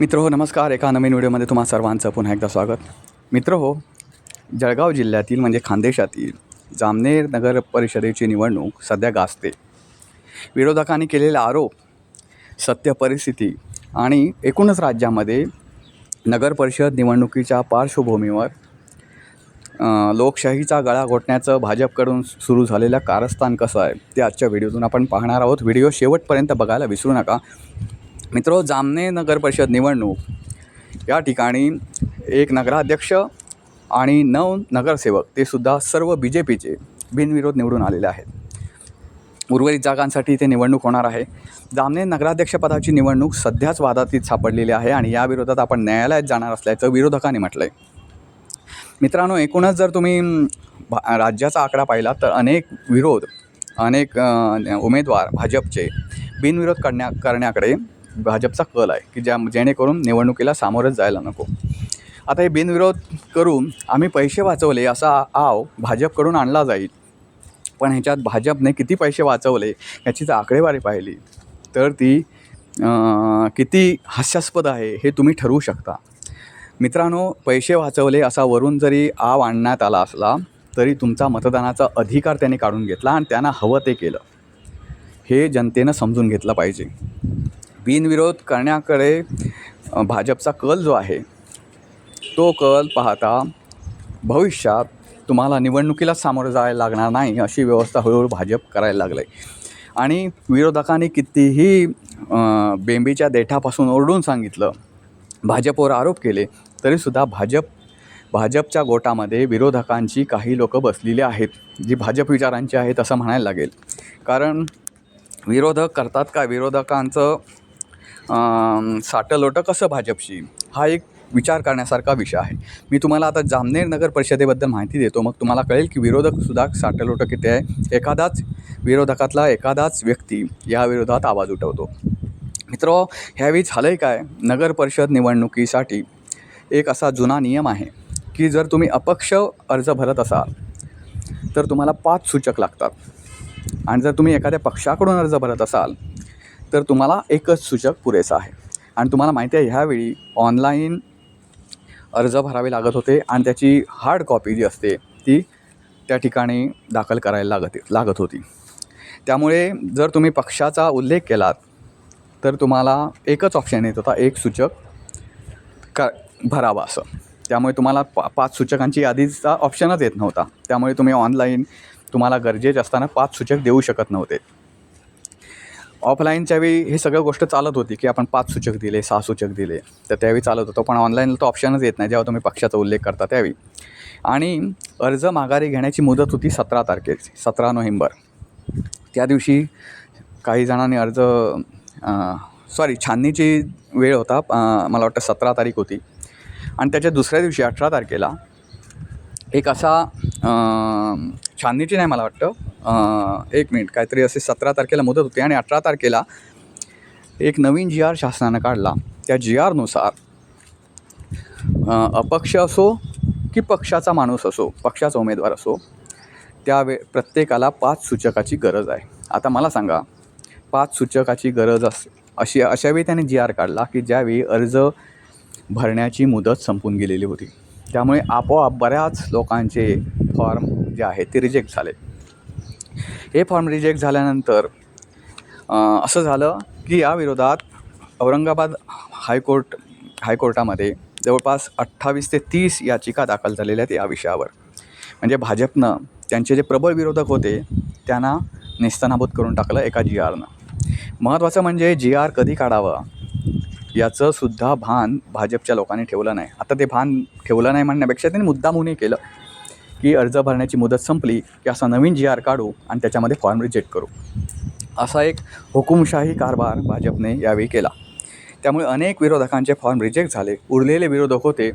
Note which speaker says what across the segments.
Speaker 1: मित्र हो नमस्कार. एका नवीन व्हिडिओमध्ये तुम्हा सर्वांचं पुन्हा एकदा स्वागत. मित्र हो जळगाव जिल्ह्यातील म्हणजे खानदेशातील जामनेर नगर परिषदेची निवडणूक सध्या गाजते. विरोधकांनी केलेले आरोप सत्य परिस्थिती आणि एकूणच राज्यामध्ये नगर परिषद निवडणुकीच्या पार्श्वभूमीवर लोकशाहीचा गळा घोटण्याचं भाजपकडून सुरू झालेलं कारस्थान कसं आहे ते आजच्या व्हिडिओतून आपण पाहणार आहोत. व्हिडिओ शेवटपर्यंत बघायला विसरू नका. मित्रो जामने नगर परिषद निवडणूक. या ठिकाणी एक नगराध्यक्ष आणि नऊ नगरसेवक ते सुद्धा सर्व बी जे पीचे बिनविरोध निवडून आलेले आहेत. उर्वरित जागांसाठी ते निवडणूक होणार आहे. जामने नगराध्यक्षपदाची निवडणूक सध्याच वादातीत सापडलेली आहे आणि या विरोधात आपण न्यायालयात जाणार असल्याचं विरोधकांनी म्हटलं आहे मित्रांनो एकूणच जर तुम्ही भा राज्याचा आकडा पाहिला तर अनेक विरोध अनेक उमेदवार भाजपचे बिनविरोध करण्या करण्याकडे भाजपचा कल आहे की ज्या जेणेकरून निवडणुकीला सामोरंच जायला नको. आता हे बिनविरोध करून आम्ही पैसे वाचवले असा आव भाजपकडून आणला जाईल. पण ह्याच्यात भाजपने किती पैसे वाचवले याची जर आकडेवारी पाहिली. तर ती किती हास्यास्पद आहे हे तुम्ही ठरवू शकता. मित्रांनो पैसे वाचवले असा वरून जरी आव आणण्यात आला असला तरी तुमचा मतदानाचा अधिकार त्यांनी काढून घेतला आणि त्यांना हवं ते केलं. हे जनतेनं समजून घेतलं पाहिजे. बिनविरोध करण्याकडे भाजपचा कल जो आहे तो कल पाहता भविष्यात तुम्हाला निवडणुकीला सामोरं जायला लागणार नाही अशी व्यवस्था हळूहळू भाजप करायला लागलं आहे आणि विरोधकांनी कितीही बेंबीच्या देठापासून ओरडून सांगितलं भाजपवर आरोप केले तरीसुद्धा भाजप भाजपच्या गोटामध्ये विरोधकांची काही लोकं बसलेली आहेत जी भाजप विचारांची आहेत असं म्हणायला लागेल. कारण विरोधक करतात का? विरोधकांचं अं, साटलोटं कसं भाजपशी? हा एक विचार करण्यासारखा विषय आहे. मी तुम्हाला आता जामनेर नगर परिषदेबद्दल माहिती देतो. मग तुम्हाला कळेल की विरोधकसुद्धा साटलोटं किती आहे. एखादाच विरोधकातला एखादाच व्यक्ती या विरोधात आवाज उठवतो. मित्र ह्यावेळी झालं आहे काय? नगर परिषद निवडणुकीसाठी एक असा जुना नियम आहे की जर तुम्ही अपक्ष अर्ज भरत असाल तर तुम्हाला पाच सूचक लागतात. आणि जर तुम्ही एखाद्या पक्षाकडून अर्ज भरत असाल तर तुम्हाला एकच सूचक पुरेसा आहे. आणि तुम्हाला माहिती आहे ह्यावेळी ऑनलाईन अर्ज भरावे लागत होते आणि त्याची हार्ड कॉपी जी असते ती त्या ठिकाणी दाखल करायला लागत लागत होती. त्यामुळे जर तुम्ही पक्षाचा उल्लेख केलात तर तुम्हाला एकच ऑप्शन येत होता एक सूचक का भरावा असं. त्यामुळे तुम्हाला पा पाच सूचकांची यादीचा ऑप्शनच येत नव्हता. त्यामुळे तुम्ही ऑनलाईन तुम्हाला गरजेचे असताना पाच सूचक देऊ शकत नव्हते. ऑफलाईनच्या वेळी हे सगळं गोष्ट चालत होती की आपण पाच सूचक दिले सहा सूचक दिले तर त्यावेळी चालत होतं. पण ऑनलाईनला तो ऑप्शनच येत नाही. जेव्हा तुम्ही पक्षाचा उल्लेख करता त्यावेळी. आणि अर्ज माघारी घेण्याची मुदत होती सतरा तारखेची सतरा नोव्हेंबर. त्या दिवशी काही जणांनी अर्ज सॉरी छाननीची वेळ होता मला वाटतं सतरा तारीख होती. आणि त्याच्या दुसऱ्या दिवशी अठरा तारखेला एक असा छाननीची नाही मला वाटतं एक मिनिट काहीतरी असे सतरा तारखेला मुदत होती आणि अठरा तारखेला एक नवीन जी आर शासनानं काढला. त्या जी आरनुसार अपक्ष असो की पक्षाचा माणूस असो पक्षाचा उमेदवार असो त्यावे प्रत्येकाला पाच सूचकाची गरज आहे. आता मला सांगा पाच सूचकाची गरज अस अशी अशावेळी त्याने जी आर काढला की ज्यावेळी अर्ज भरण्याची मुदत संपून गेलेली होती. त्यामुळे आपोआप बऱ्याच लोकांचे फॉर्म जे आहेत ते रिजेक्ट झाले. हे फॉर्म रिजेक्ट झाल्यानंतर असं झालं की या विरोधात औरंगाबाद हायकोर्ट हायकोर्टामध्ये जवळपास अठ्ठावीस ते तीस याचिका दाखल झालेल्या आहेत या विषयावर. म्हणजे भाजपनं त्यांचे जे प्रबळ विरोधक होते त्यांना नेस्तनाबूत करून टाकलं एका जी आरनं महत्त्वाचं म्हणजे जी आर कधी काढावं याचं सुद्धा भान भाजपच्या लोकांनी ठेवलं नाही. आता ते भान ठेवलं नाही म्हणण्यापेक्षा त्यांनी मुद्दामहूनही केलं. की अर्ज भरण्याची मुदत संपली की असा नवीन जी आर काढू आणि त्याच्यामध्ये फॉर्म रिजेक्ट करू. असा एक हुकुमशाही कारभार भाजपने यावेळी केला. त्यामुळे अनेक विरोधकांचे फॉर्म रिजेक्ट झाले. उरलेले विरोधक होते.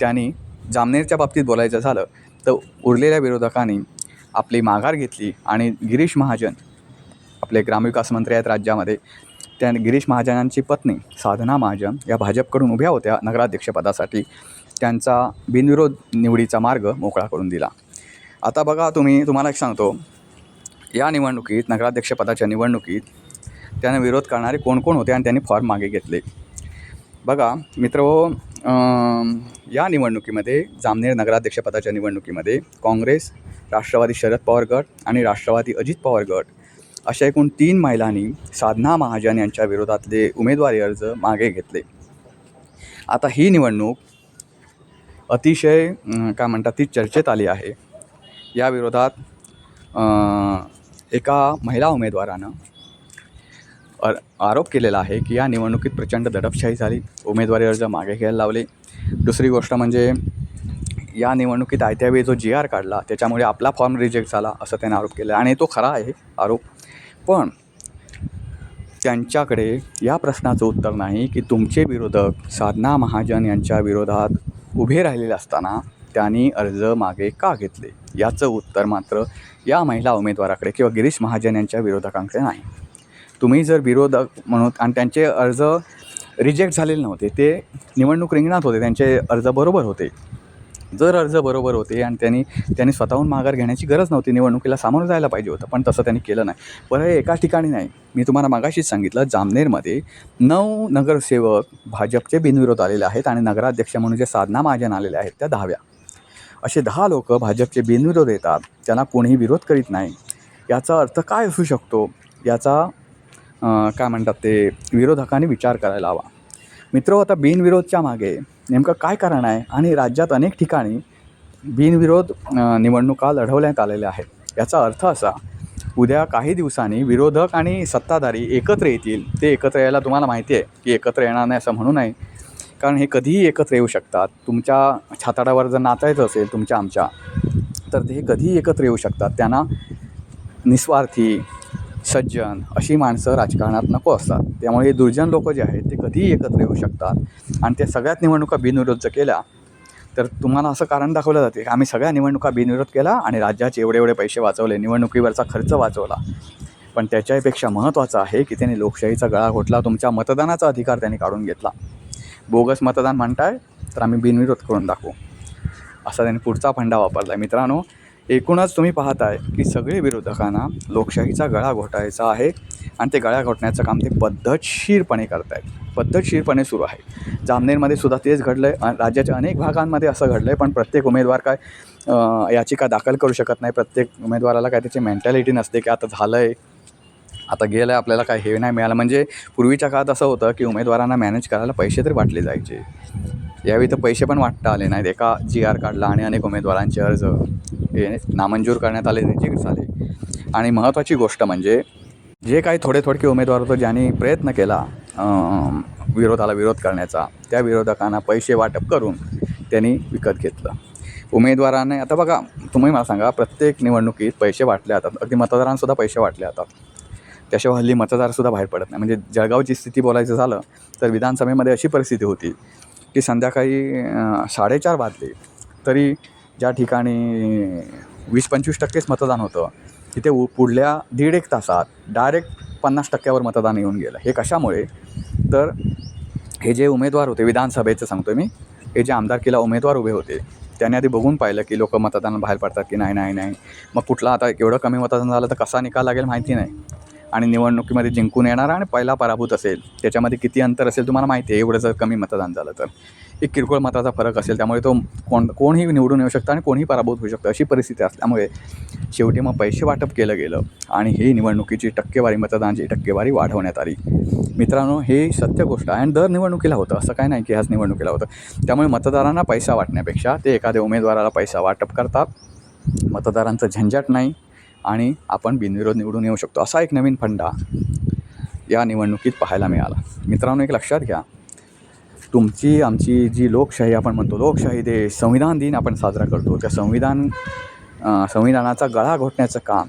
Speaker 1: त्यांनी जामनेरच्या बाबतीत बोलायचं झालं तर उरलेल्या विरोधकांनी आपली माघार घेतली आणि गिरीश महाजन आपले ग्रामविकास मंत्री आहेत राज्यामध्ये त्या गिरीश महाजनांची पत्नी साधना महाजन या भाजपकडून उभ्या होत्या नगराध्यक्षपदासाठी. त्यांचा बिनविरोध निवडीचा मार्ग मोकळा करून दिला. आता बघा तुम्ही तुम्हाला एक सांगतो. या निवडणुकीत नगराध्यक्षपदाच्या निवडणुकीत त्यानं विरोध करणारे कोण कोण होते आणि त्यांनी फॉर्म मागे घेतले. बघा मित्र हो, या निवडणुकीमध्ये जामनेर नगराध्यक्षपदाच्या निवडणुकीमध्ये काँग्रेस राष्ट्रवादी शरद पवार गट आणि राष्ट्रवादी अजित पवार गट अशा एकूण तीन महिलांनी साधना महाजन यांच्या विरोधातले उमेदवारी अर्ज मागे घेतले. आता ही निवडणूक अतिशय काय म्हणतात ती चर्चेत आली आहे. या विरोधात एका महिला उमेदवारानं अर आरोप केलेला आहे की या निवडणुकीत प्रचंड दडपशाही झाली. उमेदवारी अर्ज मागे घ्यायला लावले. दुसरी गोष्ट म्हणजे या निवडणुकीत आयत्या वेळी जो जी आर काढला त्याच्यामुळे आपला फॉर्म रिजेक्ट झाला असं त्याने आरोप केला. आणि तो खरा आहे आरोप. पण त्यांच्याकडे या प्रश्नाचं उत्तर नाही की तुमचे विरोधक साधना महाजन यांच्या विरोधात उभे राहिलेले असताना त्यांनी अर्ज मागे का घेतले? याचं उत्तर मात्र या महिला उमेदवाराकडे किंवा गिरीश महाजन यांच्या विरोधकांकडे नाही. तुम्ही जर विरोधक म्हणून आणि त्यांचे अर्ज रिजेक्ट झालेले नव्हते ते निवडणूक रिंगणात होते त्यांचे अर्ज बरोबर होते. जर अर्ज बरोबर होते आणि त्यांनी त्यांनी स्वतःहून माघार घेण्याची गरज नव्हती निवडणुकीला सामोरं जायला पाहिजे होतं पण तसं त्यांनी केलं नाही. बरं हे एका ठिकाणी नाही. मी तुम्हाला मागाशीच सांगितलं जामनेरमध्ये नऊ नगरसेवक भाजपचे बिनविरोध आलेले आहेत आणि नगराध्यक्ष म्हणून जे साधना महाजन आलेले आहेत त्या दहाव्या. असे दहा लोक भाजपचे बिनविरोध येतात त्यांना कोणीही विरोध करीत नाही. याचा अर्थ काय असू शकतो? याचा काय म्हणतात ते विरोधकांनी विचार करायला हवा. मित्र हो, आता बिनविरोधच्या मागे नेमकं काय कारण आहे? आणि राज्यात अनेक ठिकाणी बिनविरोध निवडणुका लढवण्यात आलेल्या आहेत. याचा अर्थ असा उद्या काही दिवसांनी विरोधक आणि सत्ताधारी एकत्र येतील. ते एकत्र यायला तुम्हाला माहिती आहे की एकत्र येणार नाही असं म्हणू नये. कारण हे कधीही एकत्र येऊ शकतात. तुमच्या छाताडावर जर नाचायचं असेल तुमच्या आमच्या तर ते कधीही एकत्र येऊ शकतात. त्यांना निस्वार्थी सज्जन अशी माणसं राजकारणात नको असतात. त्यामुळे हे दुर्जन लोक जे आहेत ते कधीही एकत्र येऊ शकतात. आणि ते सगळ्यात निवडणुका बिनविरोध जर केल्या तर तुम्हाला असं कारण दाखवलं जाते की आम्ही सगळ्या निवडणुका बिनविरोध केला आणि राज्याचे एवढे एवढे पैसे वाचवले निवडणुकीवरचा खर्च वाचवला. पण त्याच्यापेक्षा महत्त्वाचं आहे की त्यांनी लोकशाहीचा गळा घोटला तुमच्या मतदानाचा अधिकार त्यांनी काढून घेतला. बोगस मतदान म्हणताय तर आम्ही बिनविरोध करून दाखवू. असा त्यांनी पुढचा फंडा वापरला आहे मित्रांनो एकूणच तुम्ही पाहताय की सगळे विरोधकांना लोकशाहीचा गळा घोटायचा आहे आणि ते गळा घोटण्याचं काम ते पद्धतशीरपणे करत आहेत पद्धतशीरपणे सुरू आहे. जामनेरमध्ये सुद्धा तेच घडलं आहे राज्याच्या अनेक भागांमध्ये असं घडलं आहे पण प्रत्येक उमेदवार काय याचिका दाखल करू शकत नाही. प्रत्येक उमेदवाराला काय त्याची मेंटॅलिटी नसते की आता झालं आहे आता गेलं आहे आपल्याला काय हे नाही मिळालं. म्हणजे पूर्वीच्या काळात असं होतं की उमेदवारांना मॅनेज करायला पैसे तरी वाटले जायचे. यावेळी तर पैसे पण वाटता आले नाहीत. एका जी आर काढला आणि अनेक उमेदवारांचे अर्ज. हे नामंजूर करण्यात आले त्यांचे झाले. आणि महत्त्वाची गोष्ट म्हणजे जे काही थोडे थोडके उमेदवार होते ज्यांनी प्रयत्न केला विरोधाला विरोध करण्याचा त्या विरोधकांना पैसे वाटप करून त्यांनी विकत घेतलं. उमेदवाराने आता बघा तुम्ही मला सांगा प्रत्येक निवडणुकीत पैसे वाटले जातात. अगदी मतदारांसुद्धा पैसे वाटले जातात. त्याशिवाय हल्ली मतदारसुद्धा बाहेर पडत नाही. म्हणजे जळगावची स्थिती बोलायचं झालं तर विधानसभेमध्ये अशी परिस्थिती होती की संध्याकाळी साडेचार वाजले तरी ज्या ठिकाणी वीस पंचवीस टक्केच मतदान होतं तिथे उ पुढल्या दीड एक तासात डायरेक्ट पन्नास टक्क्यावर मतदान येऊन गेलं. हे कशामुळे? तर हे जे उमेदवार होते विधानसभेचं सांगतो मी हे जे आमदारकीला उमेदवार उभे होते त्यांनी आधी बघून पाहिलं की लोक मतदान बाहेर पडतात की नाही नाही नाही. मग कुठला आता एवढं कमी मतदान झालं तर कसा निकाल लागेल माहिती नाही. आणि निवडणुकीमध्ये जिंकून येणार आणि पहिला पराभूत असेल त्याच्यामध्ये किती अंतर असेल तुम्हाला माहिती आहे एवढं जर कमी मतदान झालं तर. एक किरकोळ मताचा फरक असेल त्यामुळे तो कोण कोणीही निवडून येऊ शकतं आणि कोणीही पराभूत होऊ शकतं अशी परिस्थिती असल्यामुळे शेवटी मग पैसे वाटप केलं गेलं आणि ही निवडणुकीची टक्केवारी मतदानाची टक्केवारी वाढवण्यात आली. मित्रांनो हे सत्य गोष्ट आहे आणि दर निवडणुकीला होतं असं काय नाही की ह्याच निवडणुकीला होतं. त्यामुळे मतदारांना पैसा वाटण्यापेक्षा ते एखाद्या उमेदवाराला पैसा वाटप करतात. मतदारांचं झंझट नाही. आणि आपण बिनविरोध निवडून येऊ शकतो. असा एक नवीन फंडा या निवडणुकीत पाहायला मिळाला. मित्रांनो एक लक्षात घ्या. तुमची आमची जी लोकशाही आपण म्हणतो लोकशाही देश संविधान दिन आपण साजरा करतो. त्या संविधान संविधानाचा गळा घोटण्याचं काम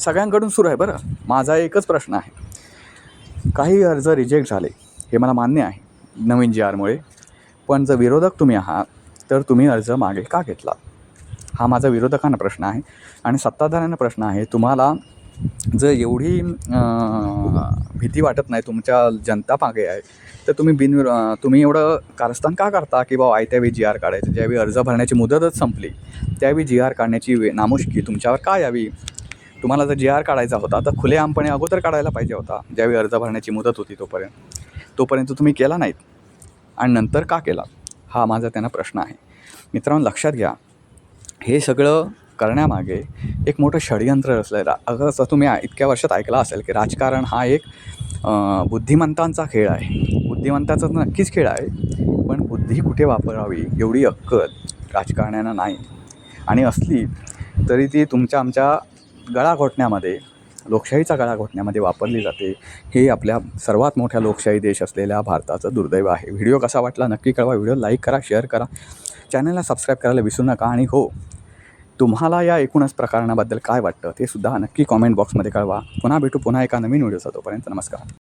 Speaker 1: सगळ्यांकडून सुरू आहे बरं. माझा एकच प्रश्न आहे. काही अर्ज रिजेक्ट झाले हे मला मान्य आहे नवीन जी आरमुळे पण जर विरोधक तुम्ही आहात तर तुम्ही अर्ज मागे का घेतला हा माझा विरोधकांना प्रश्न आहे. आणि सत्ताधाऱ्यांना प्रश्न आहे तुम्हाला जर एवढी भीती वाटत नाही तुमच्या जनता मागे आहे तर तुम्ही बिनविरो तुम्ही एवढं कारस्थान का करता की बाबा आयत्या वेळी जी आर काढायचं ज्यावेळी अर्ज भरण्याची मुदतच संपली त्यावेळी जी आर काढण्याची वे नामुष्की तुमच्यावर काय यावी? तुम्हाला जर जी आर काढायचा होता तर खुलेआमपणे अगोदर काढायला पाहिजे होता ज्यावेळी अर्ज भरण्याची मुदत होती तोपर्यंत. तोपर्यंत तुम्ही केला नाहीत. आणि नंतर का केला? हा माझा त्यांना प्रश्न आहे. मित्रांनो लक्षात घ्या हे सगळं करण्यामागे एक मोठं षडयंत्र रचलेलं आहे. अगं असं तुम्ही इतक्या वर्षात ऐकलं असेल की राजकारण हा एक बुद्धिमंतांचा खेळ आहे. बुद्धिमंताचा तर नक्कीच खेळ आहे पण बुद्धी कुठे वापरावी एवढी अक्कल राजकारण्यांना नाही. आणि असली तरी ती तुमच्या आमच्या गळा घोटण्यामध्ये लोकशाहीचा गळा घोटण्यामध्ये वापरली जाते. हे आपल्या सर्वात मोठ्या लोकशाही देश असलेल्या भारताचं दुर्दैव आहे. व्हिडिओ कसा वाटला नक्की कळवा. व्हिडिओ लाईक करा शेअर करा. चॅनलला सबस्क्राईब करायला विसरू नका आणि हो तुम्हाला या एकूणच प्रकरणाबद्दल काय वाटतं ते सुद्धा नक्की कॉमेंट बॉक्समध्ये कळवा. पुन्हा भेटू पुन्हा एका नवीन व्हिडिओचा तोपर्यंत नमस्कार.